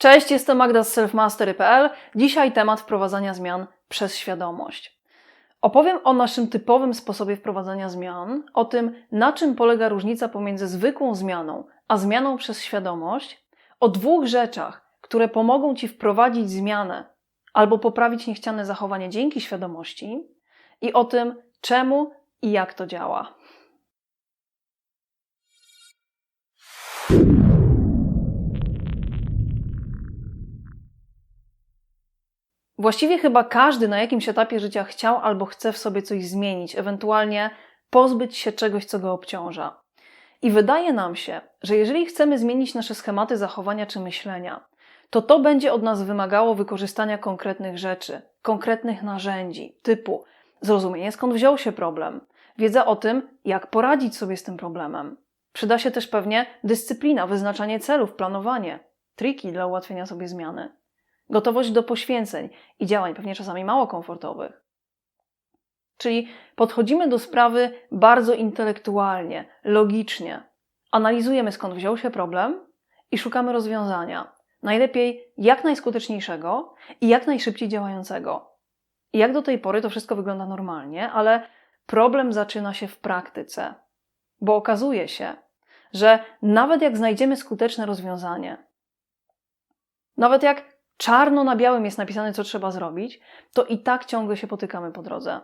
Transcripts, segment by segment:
Cześć, jestem Magda z selfmastery.pl. Dzisiaj temat wprowadzania zmian przez świadomość. Opowiem o naszym typowym sposobie wprowadzania zmian, o tym, na czym polega różnica pomiędzy zwykłą zmianą a zmianą przez świadomość, o dwóch rzeczach, które pomogą Ci wprowadzić zmianę albo poprawić niechciane zachowanie dzięki świadomości, i o tym, czemu i jak to działa. Właściwie chyba każdy na jakimś etapie życia chciał albo chce w sobie coś zmienić, ewentualnie pozbyć się czegoś, co go obciąża. I wydaje nam się, że jeżeli chcemy zmienić nasze schematy zachowania czy myślenia, to to będzie od nas wymagało wykorzystania konkretnych rzeczy, konkretnych narzędzi, typu zrozumienie skąd wziął się problem, wiedza o tym, jak poradzić sobie z tym problemem. Przyda się też pewnie dyscyplina, wyznaczanie celów, planowanie, triki dla ułatwienia sobie zmiany gotowość do poświęceń i działań, pewnie czasami mało komfortowych. Czyli podchodzimy do sprawy bardzo intelektualnie, logicznie. Analizujemy skąd wziął się problem i szukamy rozwiązania. Najlepiej jak najskuteczniejszego i jak najszybciej działającego. I jak do tej pory to wszystko wygląda normalnie, ale problem zaczyna się w praktyce. Bo okazuje się, że nawet jak znajdziemy skuteczne rozwiązanie, nawet jak czarno na białym jest napisane, co trzeba zrobić, to i tak ciągle się potykamy po drodze.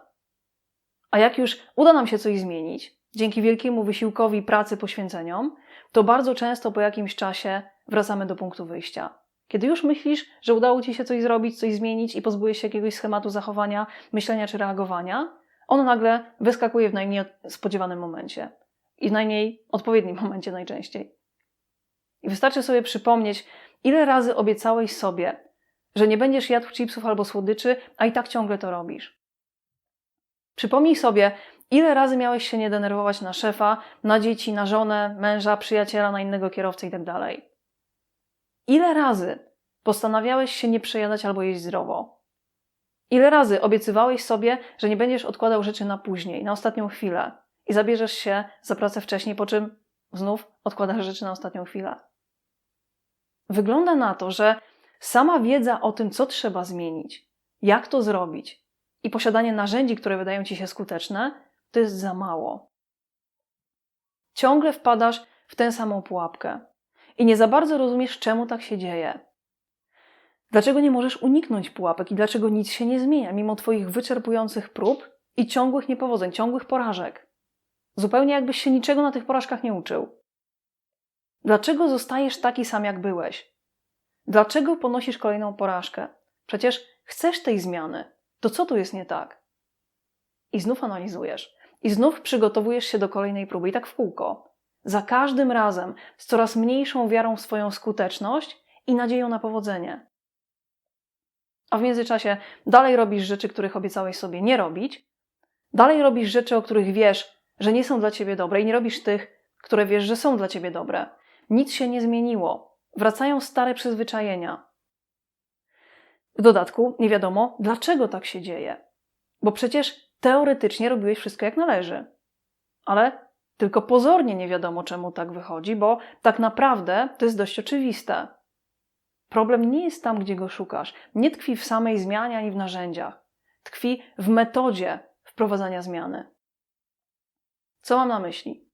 A jak już uda nam się coś zmienić, dzięki wielkiemu wysiłkowi, pracy, poświęceniom, to bardzo często po jakimś czasie wracamy do punktu wyjścia. Kiedy już myślisz, że udało ci się coś zrobić, coś zmienić i pozbyłeś się jakiegoś schematu zachowania, myślenia czy reagowania, on nagle wyskakuje w najmniej spodziewanym momencie. I w najmniej odpowiednim momencie najczęściej. I wystarczy sobie przypomnieć, ile razy obiecałeś sobie, że nie będziesz jadł chipsów albo słodyczy, a i tak ciągle to robisz. Przypomnij sobie, ile razy miałeś się nie denerwować na szefa, na dzieci, na żonę, męża, przyjaciela, na innego kierowcę itd. Tak ile razy postanawiałeś się nie przejadać albo jeść zdrowo? Ile razy obiecywałeś sobie, że nie będziesz odkładał rzeczy na później, na ostatnią chwilę i zabierzesz się za pracę wcześniej, po czym znów odkładasz rzeczy na ostatnią chwilę? Wygląda na to, że Sama wiedza o tym, co trzeba zmienić, jak to zrobić i posiadanie narzędzi, które wydają ci się skuteczne, to jest za mało. Ciągle wpadasz w tę samą pułapkę i nie za bardzo rozumiesz, czemu tak się dzieje. Dlaczego nie możesz uniknąć pułapek i dlaczego nic się nie zmienia, mimo Twoich wyczerpujących prób i ciągłych niepowodzeń, ciągłych porażek? Zupełnie jakbyś się niczego na tych porażkach nie uczył. Dlaczego zostajesz taki sam, jak byłeś? Dlaczego ponosisz kolejną porażkę? Przecież chcesz tej zmiany. To co tu jest nie tak? I znów analizujesz. I znów przygotowujesz się do kolejnej próby. I tak w kółko. Za każdym razem z coraz mniejszą wiarą w swoją skuteczność i nadzieją na powodzenie. A w międzyczasie dalej robisz rzeczy, których obiecałeś sobie nie robić. Dalej robisz rzeczy, o których wiesz, że nie są dla ciebie dobre i nie robisz tych, które wiesz, że są dla ciebie dobre. Nic się nie zmieniło wracają stare przyzwyczajenia. W dodatku nie wiadomo, dlaczego tak się dzieje, bo przecież teoretycznie robiłeś wszystko jak należy. Ale tylko pozornie nie wiadomo, czemu tak wychodzi, bo tak naprawdę to jest dość oczywiste. Problem nie jest tam, gdzie go szukasz. Nie tkwi w samej zmianie ani w narzędziach. Tkwi w metodzie wprowadzania zmiany. Co mam na myśli?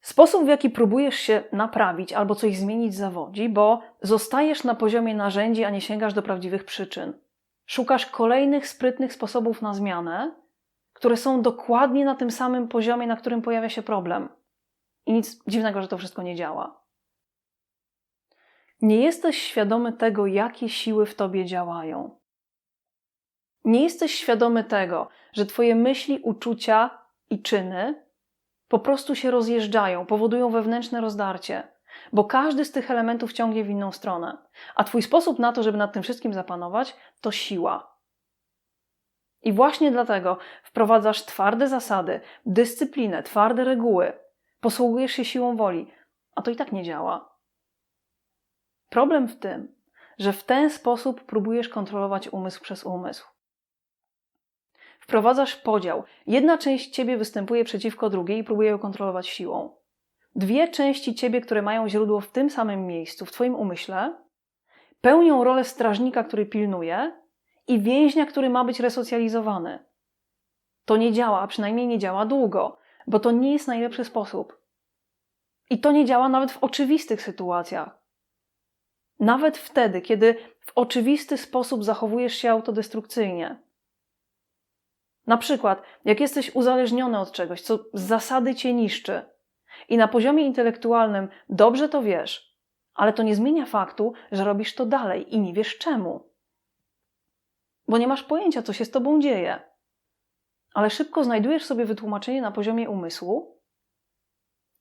Sposób, w jaki próbujesz się naprawić albo coś zmienić, zawodzi, bo zostajesz na poziomie narzędzi, a nie sięgasz do prawdziwych przyczyn. Szukasz kolejnych sprytnych sposobów na zmianę, które są dokładnie na tym samym poziomie, na którym pojawia się problem. I nic dziwnego, że to wszystko nie działa. Nie jesteś świadomy tego, jakie siły w tobie działają. Nie jesteś świadomy tego, że twoje myśli, uczucia i czyny po prostu się rozjeżdżają, powodują wewnętrzne rozdarcie, bo każdy z tych elementów ciągnie w inną stronę. A Twój sposób na to, żeby nad tym wszystkim zapanować, to siła. I właśnie dlatego wprowadzasz twarde zasady, dyscyplinę, twarde reguły, posługujesz się siłą woli, a to i tak nie działa. Problem w tym, że w ten sposób próbujesz kontrolować umysł przez umysł wprowadzasz podział. Jedna część ciebie występuje przeciwko drugiej i próbuje ją kontrolować siłą. Dwie części ciebie, które mają źródło w tym samym miejscu, w twoim umyśle, pełnią rolę strażnika, który pilnuje, i więźnia, który ma być resocjalizowany. To nie działa, a przynajmniej nie działa długo, bo to nie jest najlepszy sposób. I to nie działa nawet w oczywistych sytuacjach. Nawet wtedy, kiedy w oczywisty sposób zachowujesz się autodestrukcyjnie. Na przykład, jak jesteś uzależniony od czegoś, co z zasady cię niszczy, i na poziomie intelektualnym dobrze to wiesz, ale to nie zmienia faktu, że robisz to dalej i nie wiesz czemu. Bo nie masz pojęcia, co się z tobą dzieje. Ale szybko znajdujesz sobie wytłumaczenie na poziomie umysłu,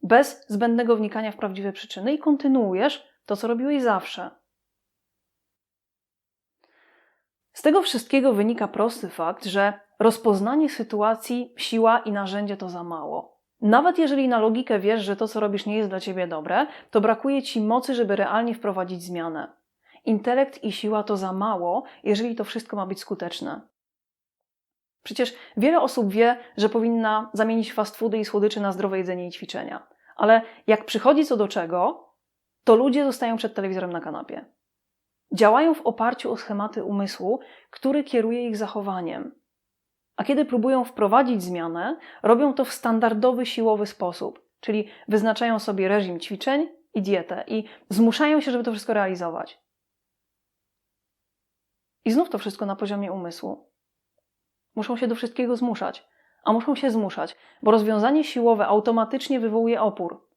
bez zbędnego wnikania w prawdziwe przyczyny i kontynuujesz to, co robiłeś zawsze. Z tego wszystkiego wynika prosty fakt, że rozpoznanie sytuacji, siła i narzędzie to za mało. Nawet jeżeli na logikę wiesz, że to, co robisz, nie jest dla ciebie dobre, to brakuje ci mocy, żeby realnie wprowadzić zmianę. Intelekt i siła to za mało, jeżeli to wszystko ma być skuteczne. Przecież wiele osób wie, że powinna zamienić fast foody i słodycze na zdrowe jedzenie i ćwiczenia. Ale jak przychodzi co do czego, to ludzie zostają przed telewizorem na kanapie. Działają w oparciu o schematy umysłu, który kieruje ich zachowaniem. A kiedy próbują wprowadzić zmianę, robią to w standardowy, siłowy sposób, czyli wyznaczają sobie reżim ćwiczeń i dietę i zmuszają się, żeby to wszystko realizować. I znów to wszystko na poziomie umysłu. Muszą się do wszystkiego zmuszać, a muszą się zmuszać, bo rozwiązanie siłowe automatycznie wywołuje opór.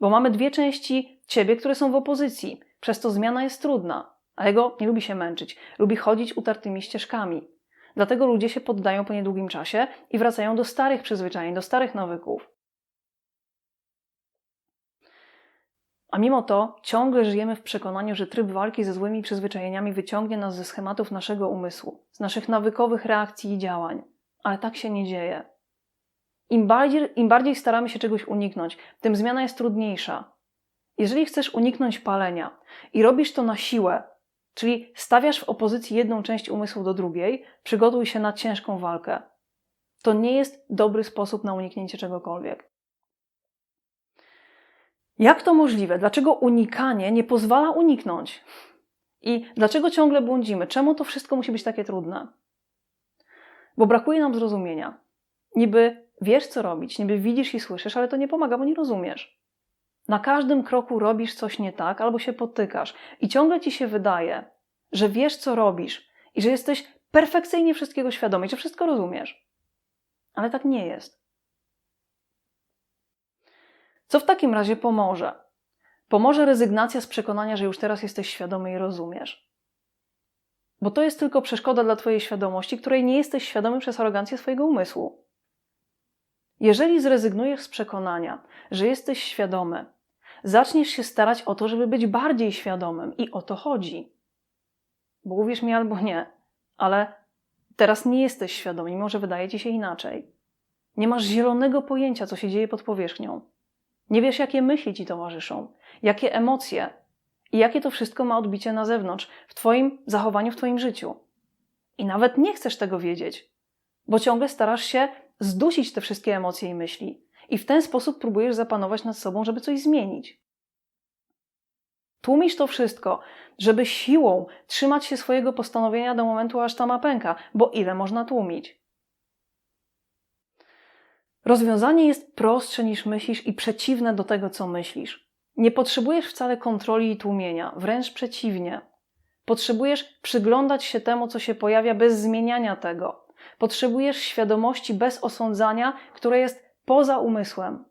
Bo mamy dwie części ciebie, które są w opozycji, przez to zmiana jest trudna, a jego nie lubi się męczyć, lubi chodzić utartymi ścieżkami. Dlatego ludzie się poddają po niedługim czasie i wracają do starych przyzwyczajeń, do starych nawyków. A mimo to ciągle żyjemy w przekonaniu, że tryb walki ze złymi przyzwyczajeniami wyciągnie nas ze schematów naszego umysłu, z naszych nawykowych reakcji i działań. Ale tak się nie dzieje. Im bardziej, Im bardziej staramy się czegoś uniknąć, tym zmiana jest trudniejsza. Jeżeli chcesz uniknąć palenia i robisz to na siłę, czyli stawiasz w opozycji jedną część umysłu do drugiej, przygotuj się na ciężką walkę. To nie jest dobry sposób na uniknięcie czegokolwiek. Jak to możliwe? Dlaczego unikanie nie pozwala uniknąć? I dlaczego ciągle błądzimy? Czemu to wszystko musi być takie trudne? Bo brakuje nam zrozumienia. Niby wiesz, co robić, niby widzisz i słyszysz, ale to nie pomaga, bo nie rozumiesz. Na każdym kroku robisz coś nie tak albo się potykasz i ciągle ci się wydaje, że wiesz, co robisz i że jesteś perfekcyjnie wszystkiego świadomy, że wszystko rozumiesz. Ale tak nie jest. Co w takim razie pomoże? Pomoże rezygnacja z przekonania, że już teraz jesteś świadomy i rozumiesz. Bo to jest tylko przeszkoda dla Twojej świadomości, której nie jesteś świadomy przez arogancję swojego umysłu. Jeżeli zrezygnujesz z przekonania, że jesteś świadomy, zaczniesz się starać o to, żeby być bardziej świadomym i o to chodzi. Bo uwierz mi albo nie, ale teraz nie jesteś świadomy, mimo że wydaje ci się inaczej. Nie masz zielonego pojęcia, co się dzieje pod powierzchnią. Nie wiesz, jakie myśli ci towarzyszą, jakie emocje i jakie to wszystko ma odbicie na zewnątrz, w Twoim zachowaniu, w Twoim życiu. I nawet nie chcesz tego wiedzieć, bo ciągle starasz się zdusić te wszystkie emocje i myśli. I w ten sposób próbujesz zapanować nad sobą, żeby coś zmienić. Tłumisz to wszystko, żeby siłą trzymać się swojego postanowienia do momentu, aż ta ma pęka, bo ile można tłumić? Rozwiązanie jest prostsze niż myślisz i przeciwne do tego, co myślisz. Nie potrzebujesz wcale kontroli i tłumienia, wręcz przeciwnie. Potrzebujesz przyglądać się temu, co się pojawia bez zmieniania tego. Potrzebujesz świadomości bez osądzania, które jest poza umysłem.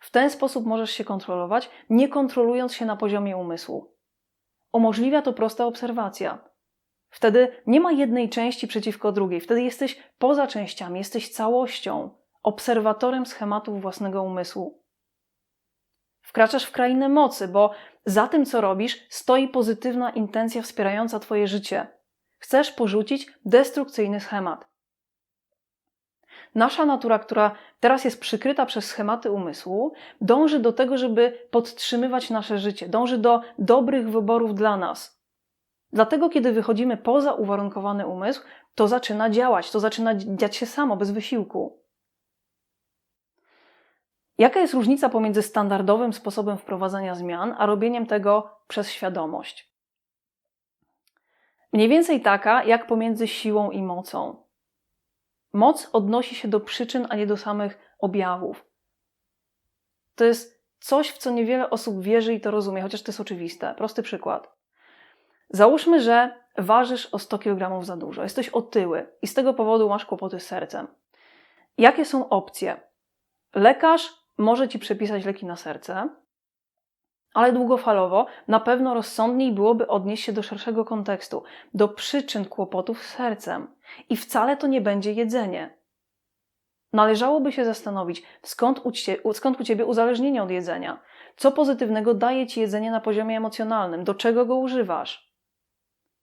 W ten sposób możesz się kontrolować, nie kontrolując się na poziomie umysłu. Umożliwia to prosta obserwacja. Wtedy nie ma jednej części przeciwko drugiej, wtedy jesteś poza częściami, jesteś całością, obserwatorem schematów własnego umysłu. Wkraczasz w krainę mocy, bo za tym, co robisz, stoi pozytywna intencja wspierająca Twoje życie. Chcesz porzucić destrukcyjny schemat. Nasza natura, która teraz jest przykryta przez schematy umysłu, dąży do tego, żeby podtrzymywać nasze życie, dąży do dobrych wyborów dla nas. Dlatego, kiedy wychodzimy poza uwarunkowany umysł, to zaczyna działać, to zaczyna dziać się samo, bez wysiłku. Jaka jest różnica pomiędzy standardowym sposobem wprowadzania zmian, a robieniem tego przez świadomość. Mniej więcej taka, jak pomiędzy siłą i mocą. Moc odnosi się do przyczyn, a nie do samych objawów. To jest coś, w co niewiele osób wierzy i to rozumie, chociaż to jest oczywiste. Prosty przykład. Załóżmy, że ważysz o 100 kg za dużo, jesteś otyły i z tego powodu masz kłopoty z sercem. Jakie są opcje? Lekarz może ci przepisać leki na serce, ale długofalowo na pewno rozsądniej byłoby odnieść się do szerszego kontekstu, do przyczyn kłopotów z sercem. I wcale to nie będzie jedzenie. Należałoby się zastanowić, skąd u, cie, skąd u ciebie uzależnienie od jedzenia? Co pozytywnego daje ci jedzenie na poziomie emocjonalnym? Do czego go używasz?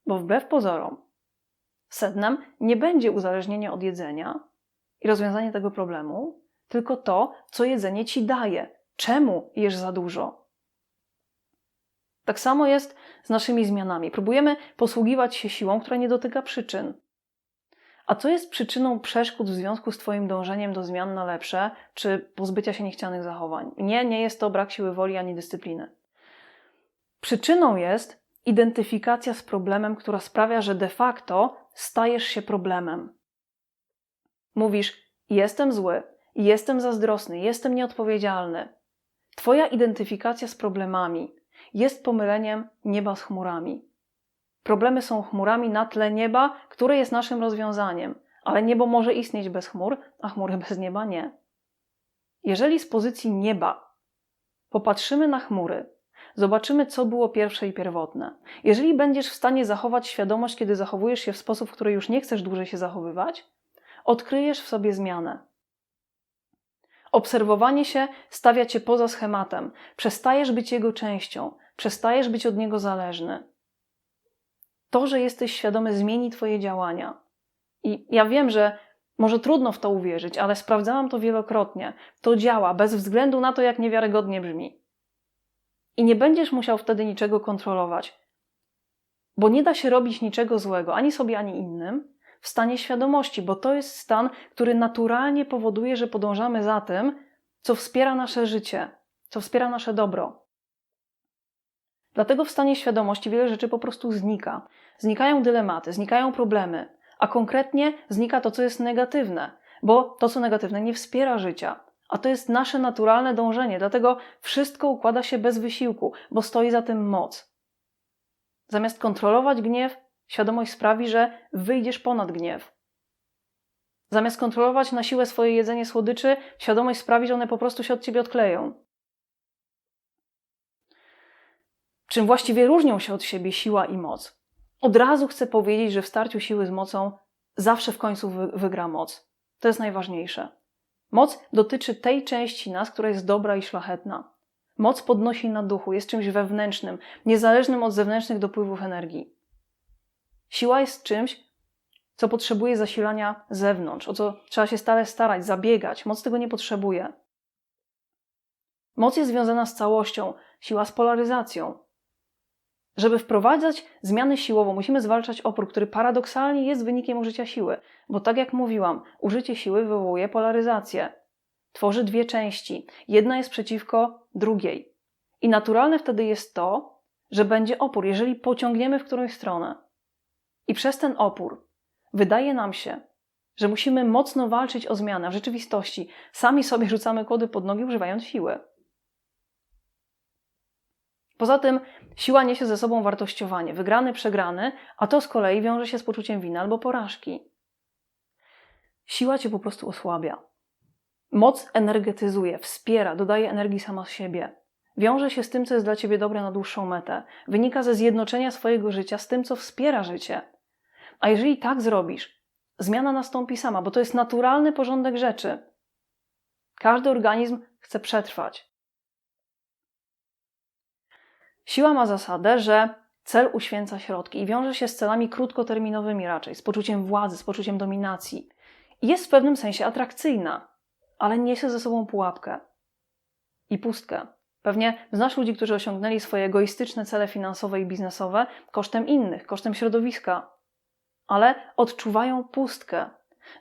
Bo wbrew pozorom, sednem nie będzie uzależnienie od jedzenia i rozwiązanie tego problemu, tylko to, co jedzenie ci daje. Czemu jesz za dużo? Tak samo jest z naszymi zmianami. Próbujemy posługiwać się siłą, która nie dotyka przyczyn. A co jest przyczyną przeszkód w związku z Twoim dążeniem do zmian na lepsze, czy pozbycia się niechcianych zachowań? Nie, nie jest to brak siły woli ani dyscypliny. Przyczyną jest identyfikacja z problemem, która sprawia, że de facto stajesz się problemem. Mówisz: Jestem zły, jestem zazdrosny, jestem nieodpowiedzialny. Twoja identyfikacja z problemami jest pomyleniem nieba z chmurami. Problemy są chmurami na tle nieba, które jest naszym rozwiązaniem, ale niebo może istnieć bez chmur, a chmury bez nieba nie. Jeżeli z pozycji nieba popatrzymy na chmury, zobaczymy, co było pierwsze i pierwotne. Jeżeli będziesz w stanie zachować świadomość, kiedy zachowujesz się w sposób, w który już nie chcesz dłużej się zachowywać, odkryjesz w sobie zmianę. Obserwowanie się stawia cię poza schematem, przestajesz być jego częścią, przestajesz być od niego zależny. To, że jesteś świadomy, zmieni Twoje działania. I ja wiem, że może trudno w to uwierzyć, ale sprawdzałam to wielokrotnie. To działa, bez względu na to, jak niewiarygodnie brzmi. I nie będziesz musiał wtedy niczego kontrolować, bo nie da się robić niczego złego ani sobie, ani innym w stanie świadomości, bo to jest stan, który naturalnie powoduje, że podążamy za tym, co wspiera nasze życie, co wspiera nasze dobro. Dlatego w stanie świadomości wiele rzeczy po prostu znika. Znikają dylematy, znikają problemy, a konkretnie znika to, co jest negatywne, bo to, co negatywne, nie wspiera życia. A to jest nasze naturalne dążenie, dlatego wszystko układa się bez wysiłku, bo stoi za tym moc. Zamiast kontrolować gniew, świadomość sprawi, że wyjdziesz ponad gniew. Zamiast kontrolować na siłę swoje jedzenie słodyczy, świadomość sprawi, że one po prostu się od ciebie odkleją. Czym właściwie różnią się od siebie siła i moc? Od razu chcę powiedzieć, że w starciu siły z mocą zawsze w końcu wygra moc. To jest najważniejsze. Moc dotyczy tej części nas, która jest dobra i szlachetna. Moc podnosi na duchu, jest czymś wewnętrznym, niezależnym od zewnętrznych dopływów energii. Siła jest czymś, co potrzebuje zasilania zewnątrz, o co trzeba się stale starać, zabiegać. Moc tego nie potrzebuje. Moc jest związana z całością, siła z polaryzacją. Żeby wprowadzać zmiany siłowo, musimy zwalczać opór, który paradoksalnie jest wynikiem użycia siły, bo tak jak mówiłam, użycie siły wywołuje polaryzację. Tworzy dwie części. Jedna jest przeciwko drugiej. I naturalne wtedy jest to, że będzie opór, jeżeli pociągniemy w którąś stronę. I przez ten opór wydaje nam się, że musimy mocno walczyć o zmianę. W rzeczywistości sami sobie rzucamy kłody pod nogi, używając siły. Poza tym siła niesie ze sobą wartościowanie, wygrany, przegrany, a to z kolei wiąże się z poczuciem winy albo porażki. Siła cię po prostu osłabia. Moc energetyzuje, wspiera, dodaje energii sama z siebie. Wiąże się z tym, co jest dla ciebie dobre na dłuższą metę. Wynika ze zjednoczenia swojego życia z tym, co wspiera życie. A jeżeli tak zrobisz, zmiana nastąpi sama, bo to jest naturalny porządek rzeczy. Każdy organizm chce przetrwać. Siła ma zasadę, że cel uświęca środki i wiąże się z celami krótkoterminowymi raczej, z poczuciem władzy, z poczuciem dominacji. I jest w pewnym sensie atrakcyjna, ale niesie ze sobą pułapkę i pustkę. Pewnie znasz ludzi, którzy osiągnęli swoje egoistyczne cele finansowe i biznesowe kosztem innych, kosztem środowiska, ale odczuwają pustkę,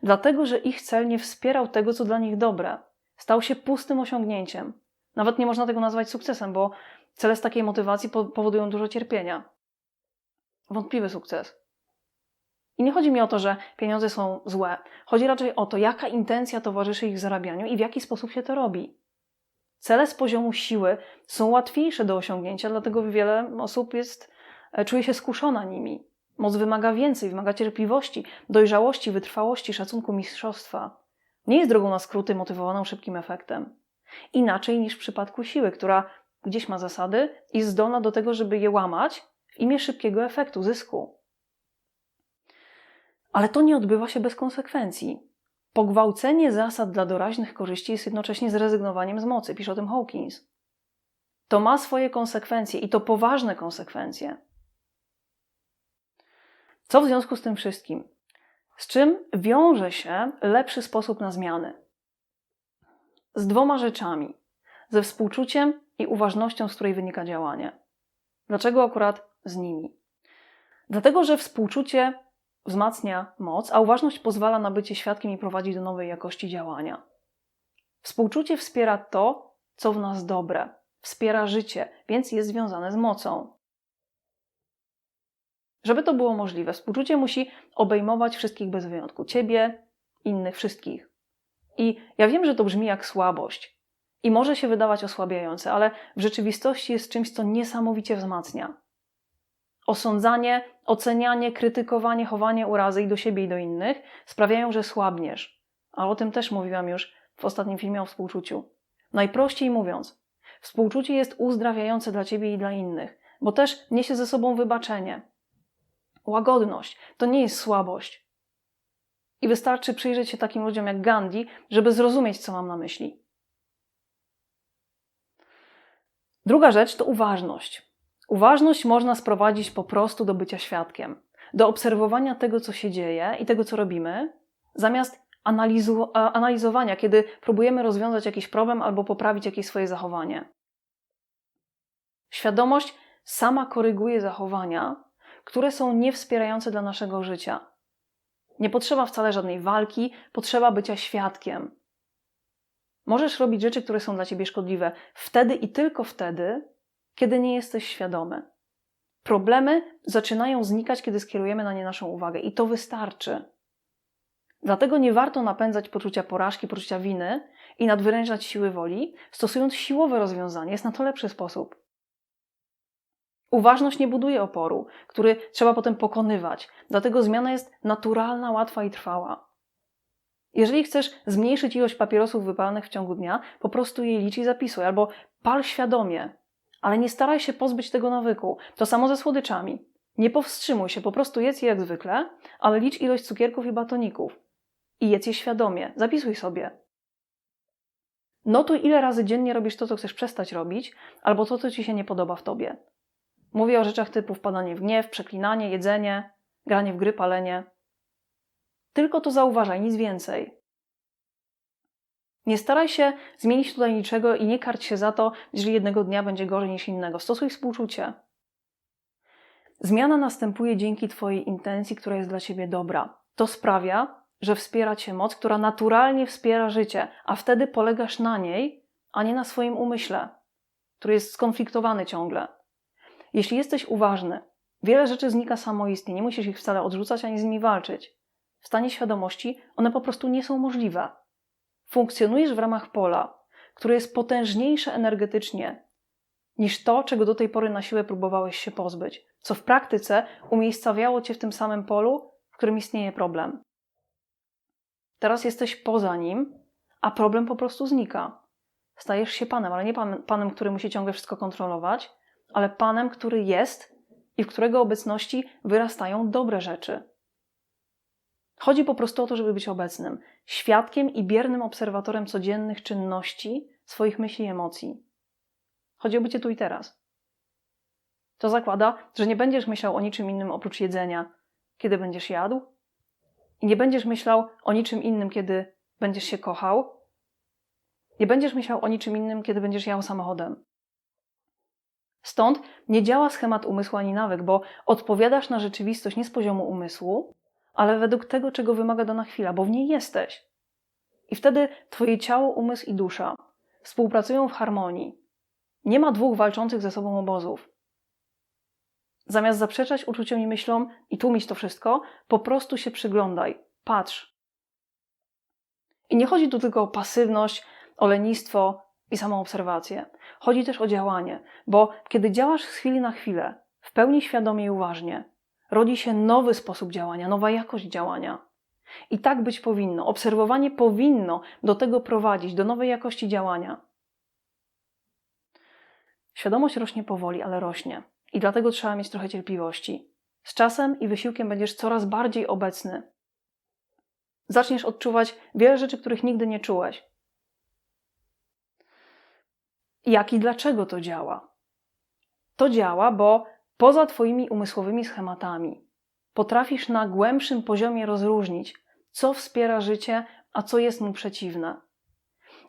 dlatego że ich cel nie wspierał tego, co dla nich dobre. Stał się pustym osiągnięciem. Nawet nie można tego nazwać sukcesem, bo cele z takiej motywacji powodują dużo cierpienia. Wątpliwy sukces. I nie chodzi mi o to, że pieniądze są złe. Chodzi raczej o to, jaka intencja towarzyszy ich zarabianiu i w jaki sposób się to robi. Cele z poziomu siły są łatwiejsze do osiągnięcia, dlatego wiele osób jest, e, czuje się skuszona nimi. Moc wymaga więcej, wymaga cierpliwości, dojrzałości, wytrwałości, szacunku mistrzostwa. Nie jest drogą na skróty motywowaną szybkim efektem. Inaczej niż w przypadku siły, która gdzieś ma zasady i jest zdolna do tego, żeby je łamać w imię szybkiego efektu, zysku. Ale to nie odbywa się bez konsekwencji. Pogwałcenie zasad dla doraźnych korzyści jest jednocześnie zrezygnowaniem z mocy, pisze o tym Hawkins. To ma swoje konsekwencje i to poważne konsekwencje. Co w związku z tym wszystkim? Z czym wiąże się lepszy sposób na zmiany? Z dwoma rzeczami: ze współczuciem i uważnością, z której wynika działanie. Dlaczego akurat z nimi? Dlatego, że współczucie wzmacnia moc, a uważność pozwala na bycie świadkiem i prowadzi do nowej jakości działania. Współczucie wspiera to, co w nas dobre, wspiera życie, więc jest związane z mocą. Żeby to było możliwe, współczucie musi obejmować wszystkich bez wyjątku ciebie, innych, wszystkich. I ja wiem, że to brzmi jak słabość i może się wydawać osłabiające, ale w rzeczywistości jest czymś, co niesamowicie wzmacnia. Osądzanie, ocenianie, krytykowanie, chowanie urazy i do siebie i do innych sprawiają, że słabniesz. A o tym też mówiłam już w ostatnim filmie o współczuciu. Najprościej mówiąc, współczucie jest uzdrawiające dla ciebie i dla innych, bo też niesie ze sobą wybaczenie. Łagodność to nie jest słabość. I wystarczy przyjrzeć się takim ludziom jak Gandhi, żeby zrozumieć, co mam na myśli. Druga rzecz to uważność. Uważność można sprowadzić po prostu do bycia świadkiem, do obserwowania tego, co się dzieje i tego, co robimy, zamiast analizu- analizowania, kiedy próbujemy rozwiązać jakiś problem albo poprawić jakieś swoje zachowanie. Świadomość sama koryguje zachowania, które są niewspierające dla naszego życia. Nie potrzeba wcale żadnej walki, potrzeba bycia świadkiem. Możesz robić rzeczy, które są dla ciebie szkodliwe wtedy i tylko wtedy, kiedy nie jesteś świadomy. Problemy zaczynają znikać, kiedy skierujemy na nie naszą uwagę, i to wystarczy. Dlatego nie warto napędzać poczucia porażki, poczucia winy i nadwyrężać siły woli, stosując siłowe rozwiązanie. Jest na to lepszy sposób. Uważność nie buduje oporu, który trzeba potem pokonywać, dlatego zmiana jest naturalna, łatwa i trwała. Jeżeli chcesz zmniejszyć ilość papierosów wypalanych w ciągu dnia, po prostu je licz i zapisuj, albo pal świadomie, ale nie staraj się pozbyć tego nawyku. To samo ze słodyczami. Nie powstrzymuj się, po prostu jedz je jak zwykle, ale licz ilość cukierków i batoników. I jedz je świadomie. Zapisuj sobie. Notuj, ile razy dziennie robisz to, co chcesz przestać robić, albo to, co ci się nie podoba w tobie. Mówię o rzeczach typu wpadanie w gniew, przeklinanie, jedzenie, granie w gry, palenie. Tylko to zauważaj, nic więcej. Nie staraj się zmienić tutaj niczego i nie karć się za to, jeżeli jednego dnia będzie gorzej niż innego. Stosuj współczucie. Zmiana następuje dzięki Twojej intencji, która jest dla Ciebie dobra. To sprawia, że wspiera Cię moc, która naturalnie wspiera życie, a wtedy polegasz na niej, a nie na swoim umyśle, który jest skonfliktowany ciągle. Jeśli jesteś uważny, wiele rzeczy znika samoistnie, nie musisz ich wcale odrzucać ani z nimi walczyć. W stanie świadomości one po prostu nie są możliwe. Funkcjonujesz w ramach pola, które jest potężniejsze energetycznie niż to, czego do tej pory na siłę próbowałeś się pozbyć, co w praktyce umiejscawiało cię w tym samym polu, w którym istnieje problem. Teraz jesteś poza nim, a problem po prostu znika. Stajesz się panem, ale nie pan, panem, który musi ciągle wszystko kontrolować, ale panem, który jest i w którego obecności wyrastają dobre rzeczy. Chodzi po prostu o to, żeby być obecnym, świadkiem i biernym obserwatorem codziennych czynności, swoich myśli i emocji. Chodzi o bycie tu i teraz. To zakłada, że nie będziesz myślał o niczym innym oprócz jedzenia, kiedy będziesz jadł, i nie będziesz myślał o niczym innym, kiedy będziesz się kochał, nie będziesz myślał o niczym innym, kiedy będziesz jechał samochodem. Stąd nie działa schemat umysłu ani nawyk, bo odpowiadasz na rzeczywistość nie z poziomu umysłu, ale według tego, czego wymaga dana chwila, bo w niej jesteś. I wtedy Twoje ciało, umysł i dusza współpracują w harmonii. Nie ma dwóch walczących ze sobą obozów. Zamiast zaprzeczać uczuciom i myślom i tłumić to wszystko, po prostu się przyglądaj, patrz. I nie chodzi tu tylko o pasywność, o lenistwo i samą obserwację. Chodzi też o działanie, bo kiedy działasz z chwili na chwilę, w pełni świadomie i uważnie, rodzi się nowy sposób działania, nowa jakość działania. I tak być powinno. Obserwowanie powinno do tego prowadzić, do nowej jakości działania. Świadomość rośnie powoli, ale rośnie. I dlatego trzeba mieć trochę cierpliwości. Z czasem i wysiłkiem będziesz coraz bardziej obecny. Zaczniesz odczuwać wiele rzeczy, których nigdy nie czułeś. Jak i dlaczego to działa? To działa, bo poza Twoimi umysłowymi schematami potrafisz na głębszym poziomie rozróżnić, co wspiera życie, a co jest mu przeciwne.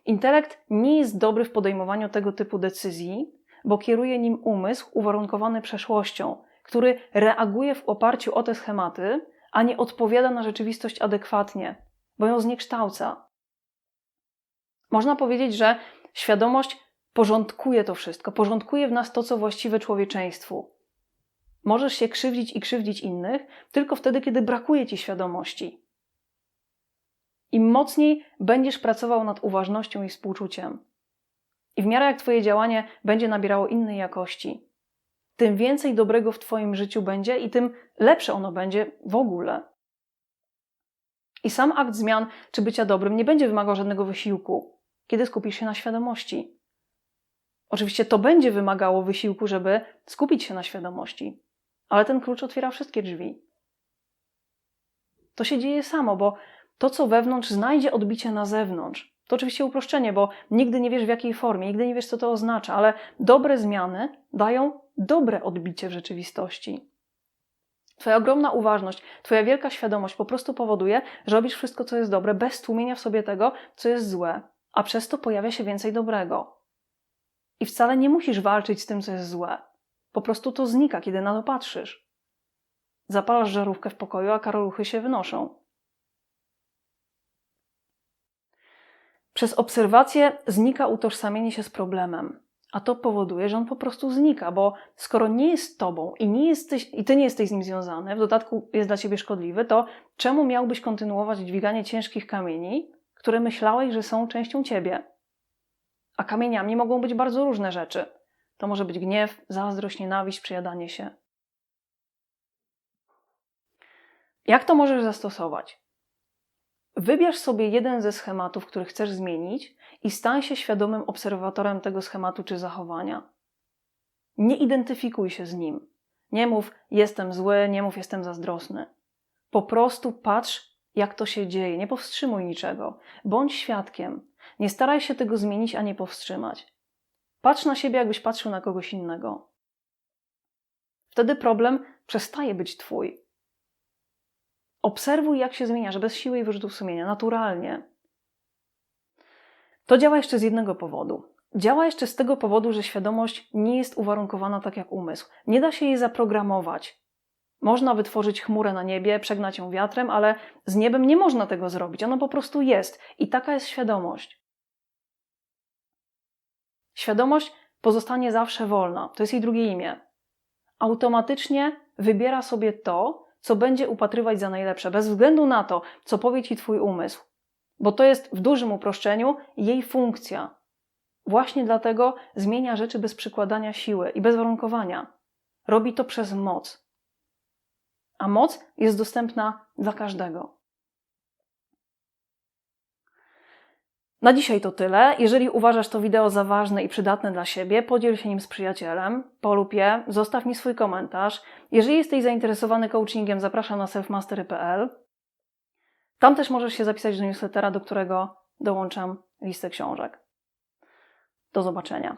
Intelekt nie jest dobry w podejmowaniu tego typu decyzji, bo kieruje nim umysł uwarunkowany przeszłością, który reaguje w oparciu o te schematy, a nie odpowiada na rzeczywistość adekwatnie, bo ją zniekształca. Można powiedzieć, że świadomość porządkuje to wszystko, porządkuje w nas to, co właściwe człowieczeństwu. Możesz się krzywdzić i krzywdzić innych tylko wtedy, kiedy brakuje ci świadomości. Im mocniej będziesz pracował nad uważnością i współczuciem, i w miarę jak Twoje działanie będzie nabierało innej jakości, tym więcej dobrego w Twoim życiu będzie i tym lepsze ono będzie w ogóle. I sam akt zmian czy bycia dobrym nie będzie wymagał żadnego wysiłku, kiedy skupisz się na świadomości. Oczywiście to będzie wymagało wysiłku, żeby skupić się na świadomości, ale ten klucz otwiera wszystkie drzwi. To się dzieje samo, bo to, co wewnątrz, znajdzie odbicie na zewnątrz. To oczywiście uproszczenie, bo nigdy nie wiesz w jakiej formie, nigdy nie wiesz, co to oznacza, ale dobre zmiany dają dobre odbicie w rzeczywistości. Twoja ogromna uważność, Twoja wielka świadomość po prostu powoduje, że robisz wszystko, co jest dobre, bez tłumienia w sobie tego, co jest złe, a przez to pojawia się więcej dobrego. I wcale nie musisz walczyć z tym, co jest złe. Po prostu to znika, kiedy na to patrzysz. Zapalasz żarówkę w pokoju, a karoluchy się wynoszą. Przez obserwację znika utożsamienie się z problemem, a to powoduje, że on po prostu znika, bo skoro nie jest tobą i, nie jesteś, i ty nie jesteś z nim związany, w dodatku jest dla ciebie szkodliwy, to czemu miałbyś kontynuować dźwiganie ciężkich kamieni, które myślałeś, że są częścią ciebie? A kamieniami mogą być bardzo różne rzeczy. To może być gniew, zazdrość, nienawiść, przejadanie się. Jak to możesz zastosować? Wybierz sobie jeden ze schematów, który chcesz zmienić i stań się świadomym obserwatorem tego schematu czy zachowania. Nie identyfikuj się z nim. Nie mów jestem zły, nie mów jestem zazdrosny. Po prostu patrz, jak to się dzieje. Nie powstrzymuj niczego. Bądź świadkiem. Nie staraj się tego zmienić, a nie powstrzymać. Patrz na siebie, jakbyś patrzył na kogoś innego. Wtedy problem przestaje być twój, Obserwuj, jak się zmieniasz, bez siły i wyrzutów sumienia, naturalnie. To działa jeszcze z jednego powodu. Działa jeszcze z tego powodu, że świadomość nie jest uwarunkowana tak jak umysł. Nie da się jej zaprogramować. Można wytworzyć chmurę na niebie, przegnać ją wiatrem, ale z niebem nie można tego zrobić. Ono po prostu jest. I taka jest świadomość. Świadomość pozostanie zawsze wolna. To jest jej drugie imię. Automatycznie wybiera sobie to, co będzie upatrywać za najlepsze, bez względu na to, co powie ci Twój umysł. Bo to jest w dużym uproszczeniu jej funkcja. Właśnie dlatego zmienia rzeczy bez przykładania siły i bez warunkowania. Robi to przez moc. A moc jest dostępna dla każdego. Na dzisiaj to tyle. Jeżeli uważasz to wideo za ważne i przydatne dla siebie, podziel się nim z przyjacielem, polub je, zostaw mi swój komentarz. Jeżeli jesteś zainteresowany coachingiem, zapraszam na selfmastery.pl. Tam też możesz się zapisać do newslettera, do którego dołączam listę książek. Do zobaczenia.